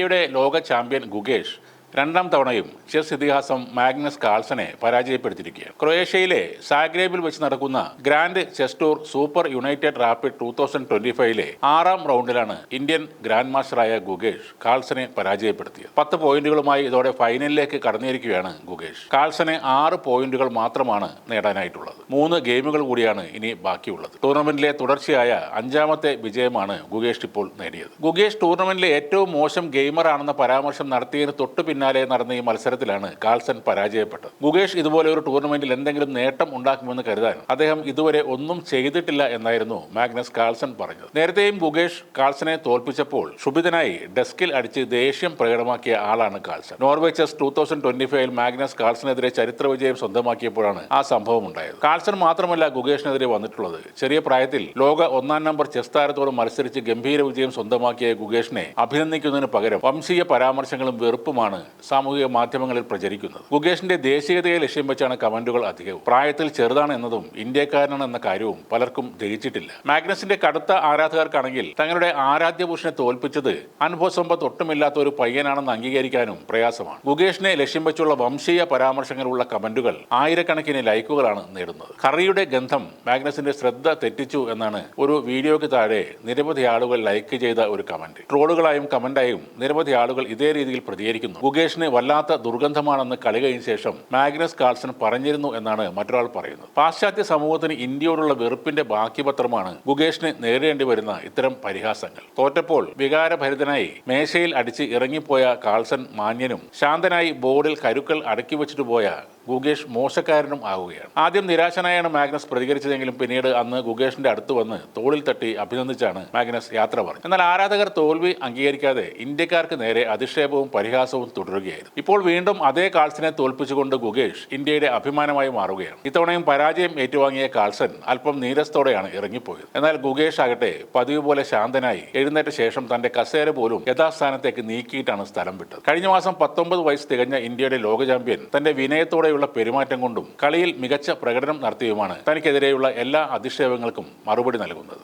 ഇന്ത്യയുടെ ലോക ചാമ്പ്യൻ ഗുകേഷ് രണ്ടാം തവണയും ചെസ് ഇതിഹാസം മാഗ്നസ് കാൾസനെ പരാജയപ്പെടുത്തിയിരിക്കുകയാണ് ക്രൊയേഷ്യയിലെ സാഗ്രേബിൽ വെച്ച് നടക്കുന്ന grand chess tour super united rapid two thousand twenty ഫൈവിലെ ആറാം റൗണ്ടിലാണ് ഇന്ത്യൻ ഗ്രാൻഡ് മാസ്റ്ററായ ഗുഗേഷ് കാൾസനെ പരാജയപ്പെടുത്തിയത്. പത്ത് പോയിന്റുകളുമായി ഇതോടെ ഫൈനലിലേക്ക് കടന്നിരിക്കുകയാണ് ഗുഗേഷ് കാൾസനെ ആറ് പോയിന്റുകൾ മാത്രമാണ് നേടാനായിട്ടുള്ളത്. മൂന്ന് ഗെയിമുകൾ കൂടിയാണ് ഇനി ബാക്കിയുള്ളത്. ടൂർണമെന്റിലെ തുടർച്ചയായ അഞ്ചാമത്തെ വിജയമാണ് ഗുഗേഷ് ഇപ്പോൾ നേടിയത്. ഗുഗേഷ് ടൂർണമെന്റിലെ ഏറ്റവും മോശം ഗെയിമറാണെന്ന പരാമർശം നടത്തിയതിന് തൊട്ടു പിന്നാലെ നടന്ന ഈ മത്സരത്തിലാണ് കാൾസൺ പരാജയപ്പെട്ടത്. മുകേഷ് ഇതുപോലെ ഒരു ടൂർണമെന്റിൽ എന്തെങ്കിലും നേട്ടം ഉണ്ടാക്കുമെന്ന് കരുതാൻ അദ്ദേഹം ഇതുവരെ ഒന്നും ചെയ്തിട്ടില്ല എന്നായിരുന്നു മാഗ്നസ് കാൾസൺ പറഞ്ഞത്. നേരത്തെയും മുകേഷ് കാൾസനെ തോൽപ്പിച്ചപ്പോൾ ക്ഷുഭിതനായി ഡെസ്കിൽ അടിച്ച് ദേഷ്യം പ്രകടമാക്കിയ ആളാണ് Carlsen. Norway chess two thousand twenty ഫൈവിൽ മാഗ്നസ് കാൾസനെതിരെ ചരിത്ര വിജയം സ്വന്തമാക്കിയപ്പോഴാണ് ആ സംഭവം ഉണ്ടായത്. കാൾസൺ മാത്രമല്ല ഗുകേഷിനെതിരെ വന്നിട്ടുള്ളത്. ചെറിയ പ്രായത്തിൽ ലോക ഒന്നാം നമ്പർ ചെസ് താരത്തോട് മത്സരിച്ച് ഗംഭീര വിജയം സ്വന്തമാക്കിയ ഗുകേഷിനെ അഭിനന്ദിക്കുന്നതിന് പകരം വംശീയ പരാമർശങ്ങളും വെറുപ്പുമാണ് സാമൂഹിക മാധ്യമങ്ങളിൽ പ്രചരിക്കുന്നത്. മുകേഷിന്റെ ദേശീയതയെ ലക്ഷ്യം വെച്ചാണ് കമന്റുകൾ അധികവും. പ്രായത്തിൽ ചെറുതാണ് എന്നതും ഇന്ത്യക്കാരനാണ് എന്ന കാര്യവും പലർക്കും ദഹിച്ചിട്ടില്ല. മാഗ്നസിന്റെ കടുത്ത ആരാധകർക്കാണെങ്കിൽ തങ്ങളുടെ ആരാധ്യപുരുഷനെ തോൽപ്പിച്ചത് അനുഭവസമ്പത്ത് ഒട്ടുമില്ലാത്ത ഒരു പയ്യനാണെന്ന് അംഗീകരിക്കാനും പ്രയാസമാണ്. മുകേഷിനെ ലക്ഷ്യം വെച്ചുള്ള വംശീയ പരാമർശങ്ങളുള്ള കമന്റുകൾ ആയിരക്കണക്കിന് ലൈക്കുകളാണ് നേടുന്നത്. കറിയുടെ ഗന്ധം മാഗ്നസിന്റെ ശ്രദ്ധ തെറ്റിച്ചു എന്നാണ് ഒരു വീഡിയോയ്ക്ക് താഴെ നിരവധി ആളുകൾ ലൈക്ക് ചെയ്ത ഒരു കമന്റ്. ട്രോളുകളായും കമന്റായും നിരവധി ആളുകൾ ഇതേ രീതിയിൽ പ്രതികരിക്കുന്നു. ഗുകേഷിന് വല്ലാത്ത ദുർഗന്ധമാണെന്ന് കളി കഴിഞ്ഞ ശേഷം മാഗ്നസ് കാൾസൺ പറഞ്ഞിരുന്നു എന്നാണ് മറ്റൊരാൾ പറയുന്നത്. പാശ്ചാത്യ സമൂഹത്തിന് ഇന്ത്യയോടുള്ള വെറുപ്പിന്റെ ബാക്കിപത്രമാണ് ഗുകേഷിന് നേരിടേണ്ടി വരുന്ന ഇത്തരം പരിഹാസങ്ങൾ. തോറ്റപ്പോൾ വികാരഭരിതനായി മേശയിൽ അടിച്ച് ഇറങ്ങിപ്പോയ കാൾസൺ മാന്യനും ശാന്തനായി ബോർഡിൽ കരുക്കൾ അടക്കി വെച്ചിട്ട് പോയ ഗുകേഷ് മോശക്കാരനും ആവുകയാണ്. ആദ്യം നിരാശനായാണ് മാഗ്നസ് പ്രതികരിച്ചതെങ്കിലും പിന്നീട് അന്ന് ഗുഗേഷിന്റെ അടുത്ത് വന്ന് തോളിൽ തട്ടി അഭിനന്ദിച്ചാണ് മാഗ്നസ് യാത്ര പറഞ്ഞത്. എന്നാൽ ആരാധകർ തോൽവി അംഗീകരിക്കാതെ ഇന്ത്യക്കാർക്ക് നേരെ അധിക്ഷേപവും പരിഹാസവും തുടരുകയായിരുന്നു. ഇപ്പോൾ വീണ്ടും അതേ കാൾസിനെ തോൽപ്പിച്ചുകൊണ്ട് ഗുഗേഷ് ഇന്ത്യയുടെ അഭിമാനമായി മാറുകയാണ്. ഇത്തവണയും പരാജയം ഏറ്റുവാങ്ങിയ കാൾസൻ അല്പം നീരസത്തോടെയാണ് ഇറങ്ങിപ്പോയത്. എന്നാൽ ഗുഗേഷ് ആകട്ടെ പതിവ് പോലെ ശാന്തനായി എഴുന്നേറ്റ ശേഷം തന്റെ കസേര പോലും യഥാസ്ഥാനത്തേക്ക് നീക്കിയിട്ടാണ് സ്ഥലം വിട്ടത്. കഴിഞ്ഞ മാസം പത്തൊമ്പത് വയസ്സ് തികഞ്ഞ ഇന്ത്യയുടെ ലോക ചാമ്പ്യൻ തന്റെ വിനയത്തോടെയുള്ള പെരുമാറ്റം കൊണ്ടും കളിയിൽ മികച്ച പ്രകടനം നടത്തിയുമാണ് തനിക്കെതിരെയുള്ള എല്ലാ അധിക്ഷേപങ്ങൾക്കും മറുപടി നൽകുന്നത്.